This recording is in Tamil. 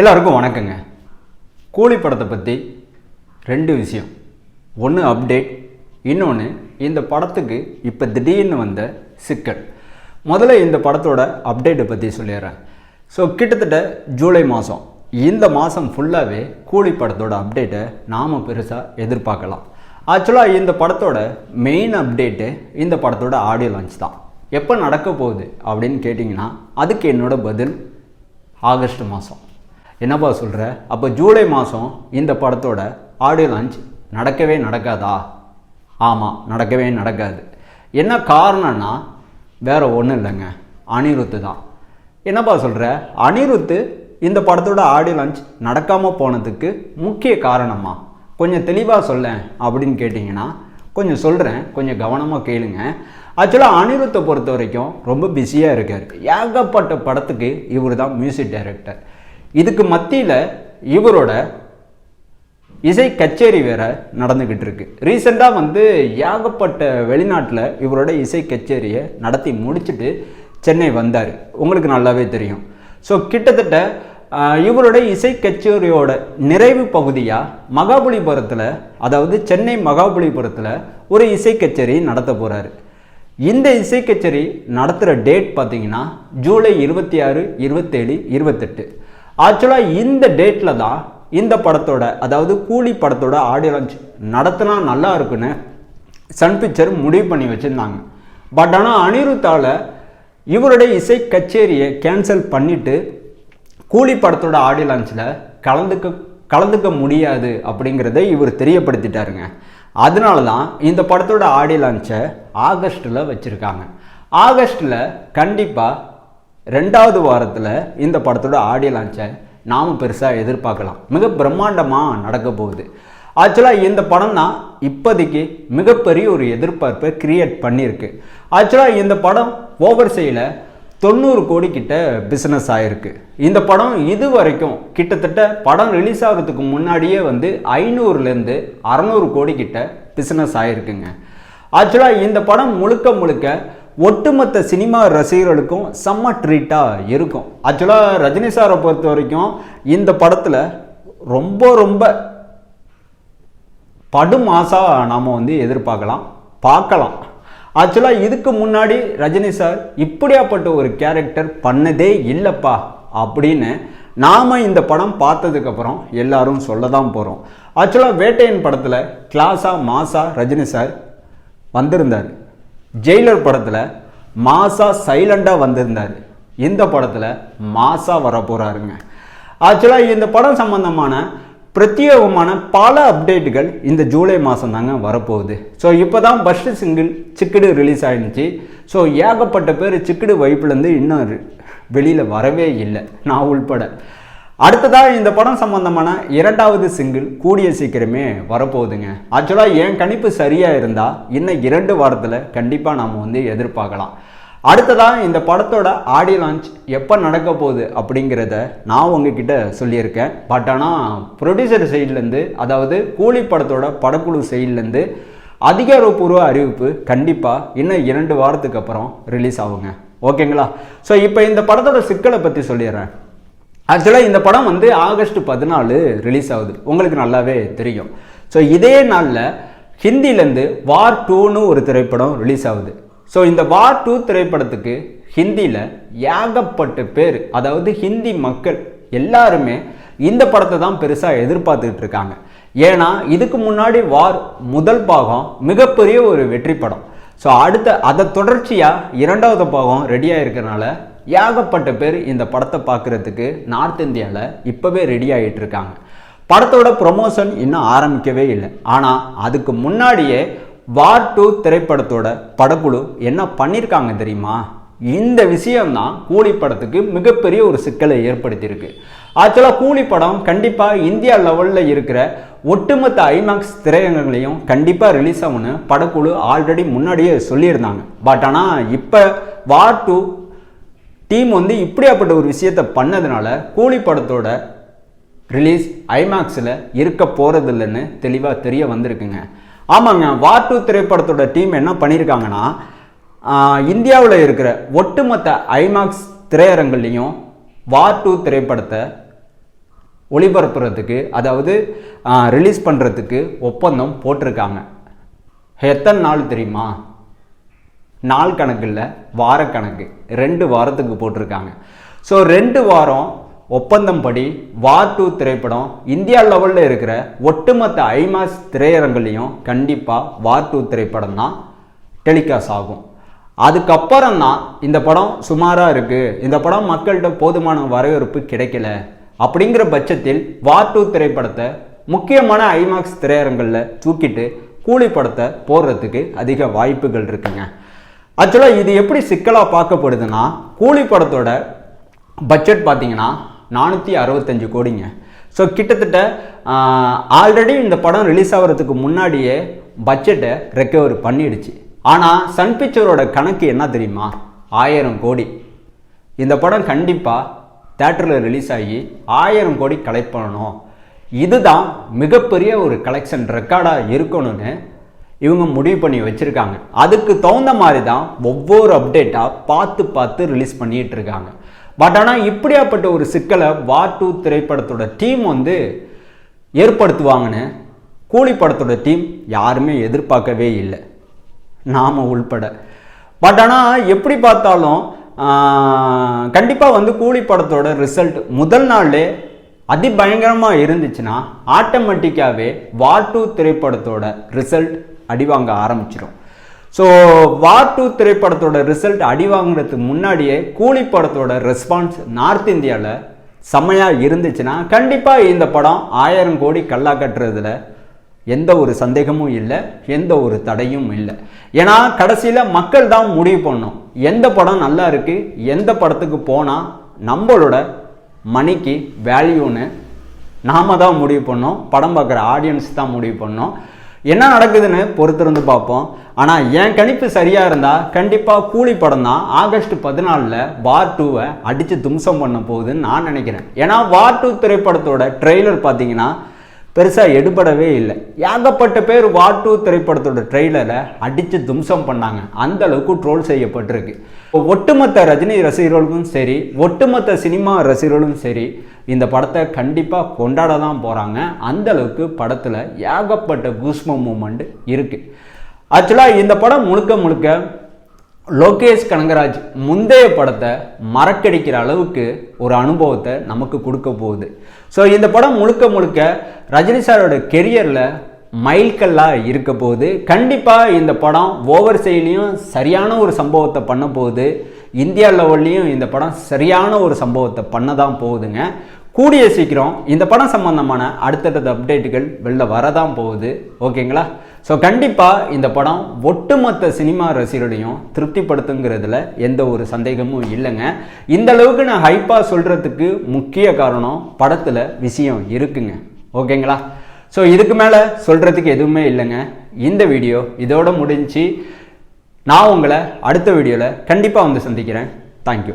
எல்லாருக்கும் வணக்கங்க. கூலி படத்தை பற்றி ரெண்டு விஷயம். ஒன்று அப்டேட் இன்னொன்று இந்த படத்துக்கு இப்போ திடீர்னு வந்த சிக்கல். முதல்ல இந்த படத்தோட அப்டேட்டை பற்றி சொல்லிடுறேன். ஸோ கிட்டத்தட்ட ஜூலை மாதம் இந்த மாதம் ஃபுல்லாகவே கூலி படத்தோட அப்டேட்டை நாம் பெருசாக எதிர்பார்க்கலாம். ஆக்சுவலாக இந்த படத்தோட மெயின் அப்டேட்டு இந்த படத்தோட ஆடியோ லான்ச் தான். எப்போ நடக்க போகுது அப்படின்னு கேட்டிங்கன்னா அதுக்கு என்னோடய பதில் ஆகஸ்ட் மாதம் என்னப்பா சொல்கிற அப்போ ஜூலை மாதம் இந்த படத்தோட ஆடியோ லான்ச் நடக்கவே நடக்காதா? ஆமாம் நடக்கவே நடக்காது. என்ன காரணம்னா வேறு ஒன்றும் இல்லைங்க. அனிருத்து தான். என்னப்பா சொல்கிற அனிருத்து இந்த படத்தோட ஆடியோ லான்ச் நடக்காமல் போனதுக்கு முக்கிய காரணமா? கொஞ்சம் தெளிவாக சொல்லேன் அப்படின்னு கேட்டிங்கன்னா கொஞ்சம் சொல்கிறேன் கொஞ்சம் கவனமாக கேளுங்க. ஆக்சுவலாக அனிருத்தை பொறுத்த வரைக்கும் ரொம்ப பிஸியாக இருக்கார். ஏகப்பட்ட படத்துக்கு இவர் தான் மியூசிக் டைரக்டர் இதுக்கு மத்தியில் இவரோட இசை கச்சேரி வேற நடந்துக்கிட்டு இருக்கு. ரீசெண்டாக வந்து ஏகப்பட்ட வெளிநாட்டில் இவரோட இசை கச்சேரியை நடத்தி முடிச்சுட்டு சென்னை வந்தார். உங்களுக்கு நல்லாவே தெரியும். ஸோ கிட்டத்தட்ட இவரோட இசை கச்சேரியோட நிறைவு பகுதியாக மகாபலிபுரத்தில் அதாவது சென்னை மகாபலிபுரத்தில் ஒரு இசை கச்சேரி நடத்த போகிறாரு இந்த இசை கச்சேரி நடத்துகிற டேட் பார்த்தீங்கன்னா ஜூலை இருபத்தி ஆறு இருபத்தேழு இருபத்தெட்டு. ஆக்சுவலாக இந்த டேட்டில் தான் இந்த படத்தோட அதாவது கூலி படத்தோட ஆடியோ லான்ச் நடத்தினா நல்லா இருக்குன்னு சன் பிக்சர் முடிவு பண்ணி வச்சுருந்தாங்க. பட் ஆனால் அனிருத்தால் இவருடைய இசை கச்சேரியை கேன்சல் பண்ணிவிட்டு கூலி படத்தோட ஆடியோ லான்ச்சில் கலந்துக்க கலந்துக்க முடியாது அப்படிங்கிறத இவர் தெரியப்படுத்திட்டாருங்க. அதனால தான் இந்த படத்தோட ஆடியோ லான்ச்சை ஆகஸ்ட்டில் வச்சுருக்காங்க. ஆகஸ்ட்டில் கண்டிப்பாக ரெண்டாவது வாரத்தில் இந்த படத்தோட ஆடியோ லான்ச்சை நாம் பெருசாக எதிர்பார்க்கலாம். மிக பிரம்மாண்டமாக நடக்க போகுது. ஆக்சுவலாக இந்த படம் தான் இப்போதைக்கு மிகப்பெரிய ஒரு எதிர்பார்ப்பை கிரியேட் பண்ணியிருக்கு. ஆக்சுவலாக இந்த படம் ஓவர்சையில் தொண்ணூறு கோடி கிட்ட பிஸ்னஸ் ஆயிருக்கு. இந்த படம் இது வரைக்கும் கிட்டத்தட்ட படம் ரிலீஸ் ஆகிறதுக்கு முன்னாடியே வந்து ஐநூறுலேருந்து அறநூறு கோடி கிட்ட பிஸ்னஸ் ஆயிருக்குங்க. ஆக்சுவலாக இந்த படம் முழுக்க முழுக்க ஒட்டுமொத்த சினிமா ரசிகர்களுக்கும் செம்ம ட்ரீட்டாக இருக்கும். ஆக்சுவலாக ரஜினி சாரை பொறுத்த வரைக்கும் இந்த படத்தில் ரொம்ப ரொம்ப படுமாசா நாம் வந்து எதிர்பார்க்கலாம் பார்க்கலாம். ஆக்சுவலாக இதுக்கு முன்னாடி ரஜினி சார் இப்படியாப்பட்ட ஒரு கேரக்டர் பண்ணதே இல்லைப்பா அப்படின்னு நாம் இந்த படம் பார்த்ததுக்கப்புறம் எல்லாரும் சொல்ல தான் போகிறோம் ஆக்சுவலாக வேட்டையன் படத்தில் கிளாஸா மாசா ரஜினி சார் வந்திருந்தார். ஜெயிலர் படத்தில் மாசா சைலண்டாக வந்திருந்தார். இந்த படத்தில் மாசா வர போகிறாருங்க ஆக்சுவலாக இந்த படம் சம்பந்தமான பிரத்யேகமான பல அப்டேட்டுகள் இந்த ஜூலை மாதம் தாங்க வரப்போகுது. ஸோ இப்போ தான் ஃபஸ்ட்டு சிங்கிள் சிக்குடு ரிலீஸ் ஆயிருந்துச்சு ஸோ ஏகப்பட்ட பேர் சிக்குடு வைப்புலேருந்து இன்னும் வெளியில் வரவே இல்லை. நான் உள்பட. அடுத்ததாக இந்த படம் சம்பந்தமான இரண்டாவது சிங்கிள் கூடிய சீக்கிரமே வரப்போகுதுங்க. ஆக்சுவலாக என் கணிப்பு சரியாக இருந்தால் இன்னும் இரண்டு வாரத்தில் கண்டிப்பாக நாம் வந்து எதிர்பார்க்கலாம். அடுத்ததாக இந்த படத்தோட ஆடி லான்ச் எப்போ நடக்க போகுது அப்படிங்கிறத நான் உங்ககிட்ட சொல்லியிருக்கேன். பட் ஆனால் ப்ரொடியூசர் சைட்லேருந்து அதாவது கூலி படத்தோட படக்குழு சைட்லேருந்து அதிகாரப்பூர்வ அறிவிப்பு கண்டிப்பாக இன்னும் இரண்டு வாரத்துக்கு அப்புறம் ரிலீஸ் ஆகுங்க. ஓகேங்களா ஸோ இப்போ இந்த படத்தோட சிக்கலை பற்றி சொல்லிடுறேன். ஆக்சுவலாக இந்த படம் வந்து ஆகஸ்ட் பதினாலு ரிலீஸ் ஆகுது. உங்களுக்கு நல்லாவே தெரியும். ஸோ இதே நாளில் ஹிந்திலேருந்து வார் டூன்னு ஒரு திரைப்படம் ரிலீஸ் ஆகுது. ஸோ இந்த வார் டூ திரைப்படத்துக்கு ஹிந்தியில் ஏகப்பட்ட பேர் அதாவது ஹிந்தி மக்கள் எல்லாருமே இந்த படத்தை தான் பெருசாக எதிர்பார்த்துக்கிட்டு இருக்காங்க. ஏன்னா இதுக்கு முன்னாடி வார் முதல் பாகம் மிகப்பெரிய ஒரு வெற்றி படம். ஸோ அடுத்த அதை தொடர்ச்சியாக இரண்டாவது பாகம் ரெடியாக இருக்கிறனால ஏகப்பட்ட பேர் இந்த படத்தை பார்க்குறதுக்கு நார்த் இந்தியாவில் இப்போவே ரெடி ஆகிட்டு இருக்காங்க படத்தோட ப்ரொமோஷன் இன்னும் ஆரம்பிக்கவே இல்லை. ஆனால் அதுக்கு முன்னாடியே வார் டூ திரைப்படத்தோட படக்குழு என்ன பண்ணியிருக்காங்க தெரியுமா? இந்த விஷயம்தான் கூலி படத்துக்கு மிகப்பெரிய ஒரு சிக்கலை ஏற்படுத்தியிருக்கு. ஆக்சுவலாக கூலி படம் கண்டிப்பாக இந்தியா லெவலில் இருக்கிற ஒட்டுமொத்த ஐமேக்ஸ் திரையரங்கங்களையும் கண்டிப்பாக ரிலீஸ் ஆகும்னு படக்குழு ஆல்ரெடி முன்னாடியே சொல்லியிருந்தாங்க. பட் ஆனால் இப்போ வார் டூ டீம் வந்து இப்படியாப்பட்ட ஒரு விஷயத்தை பண்ணதுனால கூலி படத்தோட ரிலீஸ் ஐமேக்ஸில் இருக்க போகிறது இல்லைன்னு தெளிவாக தெரிய வந்திருக்குங்க. ஆமாங்க வார் டூ திரைப்படத்தோட டீம் என்ன பண்ணியிருக்காங்கன்னா இந்தியாவில் இருக்கிற ஒட்டுமொத்த ஐமேக்ஸ் திரையரங்குலையும் வார் டூ திரைப்படத்தை ஒளிபரப்புறதுக்கு அதாவது ரிலீஸ் பண்ணுறதுக்கு ஒப்பந்தம் போட்டிருக்காங்க. எத்தனை நாள் தெரியுமா? நாள் கணக்கில் வாரக்கணக்கு ரெண்டு வாரத்துக்கு போட்டிருக்காங்க. ஸோ ரெண்டு வாரம் ஒப்பந்தம் படி வார் டூ திரைப்படம் இந்தியா லெவலில் இருக்கிற ஒட்டுமொத்த ஐமாஸ் திரையரங்குலையும் கண்டிப்பாக வார் டூ திரைப்படம் தான் டெலிகாஸ்ட் ஆகும். அதுக்கப்புறம் தான் இந்த படம் சுமாராக இருக்குது இந்த படம் மக்கள்கிட்ட போதுமான வரவேற்பு கிடைக்கல. அப்படிங்கிற பட்சத்தில் வார் டூ திரைப்படத்தை முக்கியமான ஐமாக்ஸ் திரையரங்களில் தூக்கிட்டு கூலி படத்தை போடுறதுக்கு அதிக வாய்ப்புகள் இருக்குங்க. ஆக்சுவலாக இது எப்படி சிக்கலாக பார்க்கப்படுதுன்னா கூலி படத்தோட பட்ஜெட் பார்த்தீங்கன்னா நானூற்றி அறுபத்தஞ்சு கோடிங்க. ஸோ கிட்டத்தட்ட ஆல்ரெடி இந்த படம் ரிலீஸ் ஆகிறதுக்கு முன்னாடியே பட்ஜெட்டை ரெக்கவர் பண்ணிடுச்சு. ஆனால் சன் பிக்சரோட கணக்கு என்ன தெரியுமா? ஆயிரம் கோடி. இந்த படம் கண்டிப்பாக தேட்டரில் ரிலீஸ் ஆகி ஆயிரம் கோடி கலெக்ட் பண்ணணும். இதுதான் மிகப்பெரிய ஒரு கலெக்ஷன் ரெக்கார்டாக இருக்கணும்னு இவங்க முடிவு பண்ணி வச்சுருக்காங்க. அதுக்கு தகுந்த மாதிரி தான் ஒவ்வொரு அப்டேட்டாக பார்த்து பார்த்து ரிலீஸ் பண்ணிகிட்டு இருக்காங்க. பட் ஆனால் இப்படியாப்பட்ட ஒரு சிக்கலை வார் டூ திரைப்படத்தோட டீம் வந்து ஏற்படுத்துவாங்கன்னு கூலி படத்தோட டீம் யாருமே எதிர்பார்க்கவே இல்லை. நாம் உள்பட. பட் ஆனால் எப்படி பார்த்தாலும் கண்டிப்பாக வந்து கூலி படத்தோட ரிசல்ட் முதல் நாளே அதிபயங்கரமாக இருந்துச்சுன்னா ஆட்டோமேட்டிக்காகவே வார் டூ திரைப்படத்தோட ரிசல்ட் அடிவாங்க ஆரம்பிச்சிடும் ஸோ வார் டூ திரைப்படத்தோட ரிசல்ட் அடி வாங்குறதுக்கு முன்னாடியே கூலி படத்தோட ரெஸ்பான்ஸ் நார்த் இந்தியாவில் செம்மையாக இருந்துச்சுன்னா கண்டிப்பாக இந்த படம் ஆயிரம் கோடி கல்லா கட்டுறதுல எந்த ஒரு சந்தேகமும் இல்லை எந்த ஒரு தடையும் இல்லை. ஏன்னா கடைசியில் மக்கள் தான் முடிவு பண்ணும் எந்த படம் நல்லா இருக்குது எந்த படத்துக்கு போனால் நம்மளோட மணிக்கு வேல்யூன்னு நாம தான் முடிவு பண்ணோம் படம் பார்க்குற ஆடியன்ஸ் தான் முடிவு பண்ணோம் என்ன நடக்குதுன்னு பொறுத்திருந்து பார்ப்போம். ஆனால் என் கணிப்பு சரியாக இருந்தால் கண்டிப்பாக கூலி படம் தான் ஆகஸ்ட் பதினாலில் வார் டூவை அடித்து தும்சம் பண்ண போகுதுன்னு நான் நினைக்கிறேன். ஏன்னா வார் டூ திரைப்படத்தோட ட்ரெய்லர் பார்த்தீங்கன்னா பெருசாக எடுபடவே இல்லை. ஏகப்பட்ட பேர் வார் டூ திரைப்படத்தோட ட்ரெய்லரை அடித்து தும்சம் பண்ணாங்க. அந்த அளவுக்கு ட்ரோல் செய்யப்பட்டிருக்கு. ஒட்டுமொத்த ரஜினி ரசிகர்களுக்கும் சரி ஒட்டுமொத்த சினிமா ரசிகர்களும் சரி இந்த படத்தை கண்டிப்பாக கொண்டாட தான் போகிறாங்க அந்த அளவுக்கு படத்தில் ஏகப்பட்ட கூஸ்ம மூமெண்ட் இருக்குது ஆக்சுவலாக இந்த படம் முழுக்க முழுக்க லோகேஷ் கனகராஜ் முந்தைய படத்தை மறக்கடிக்கிற அளவுக்கு ஒரு அனுபவத்தை நமக்கு கொடுக்க போகுது. ஸோ இந்த படம் முழுக்க முழுக்க ரஜினி சாரோட கெரியரில் மைல்கல்லாக இருக்க போகுது. கண்டிப்பாக இந்த படம் ஓவர் சைட்லேயும் சரியான ஒரு சம்பவத்தை பண்ண போகுது. இந்தியா லெவல்லையும் இந்த படம் சரியான ஒரு சம்பவத்தை பண்ண தான் போகுதுங்க. கூடிய சீக்கிரம் இந்த படம் சம்பந்தமான அடுத்தடுத்த அப்டேட்டுகள் வெளில வரதான் போகுது. ஓகேங்களா? ஸோ கண்டிப்பாக இந்த படம் ஒட்டுமொத்த சினிமா ரசிகர்களையும் திருப்திப்படுத்துங்கிறதுல எந்த ஒரு சந்தேகமும் இல்லைங்க. இந்த அளவுக்கு நான் ஹைப்பாக சொல்கிறதுக்கு முக்கிய காரணம் படத்தில் விஷயம் இருக்குங்க. ஓகேங்களா? ஸோ இதுக்கு மேலே சொல்கிறதுக்கு எதுவுமே இல்லைங்க. இந்த வீடியோ இதோட முடிஞ்சு நான் உங்களை அடுத்த வீடியோவில் கண்டிப்பாக வந்து சந்திக்கிறேன். தேங்க்யூ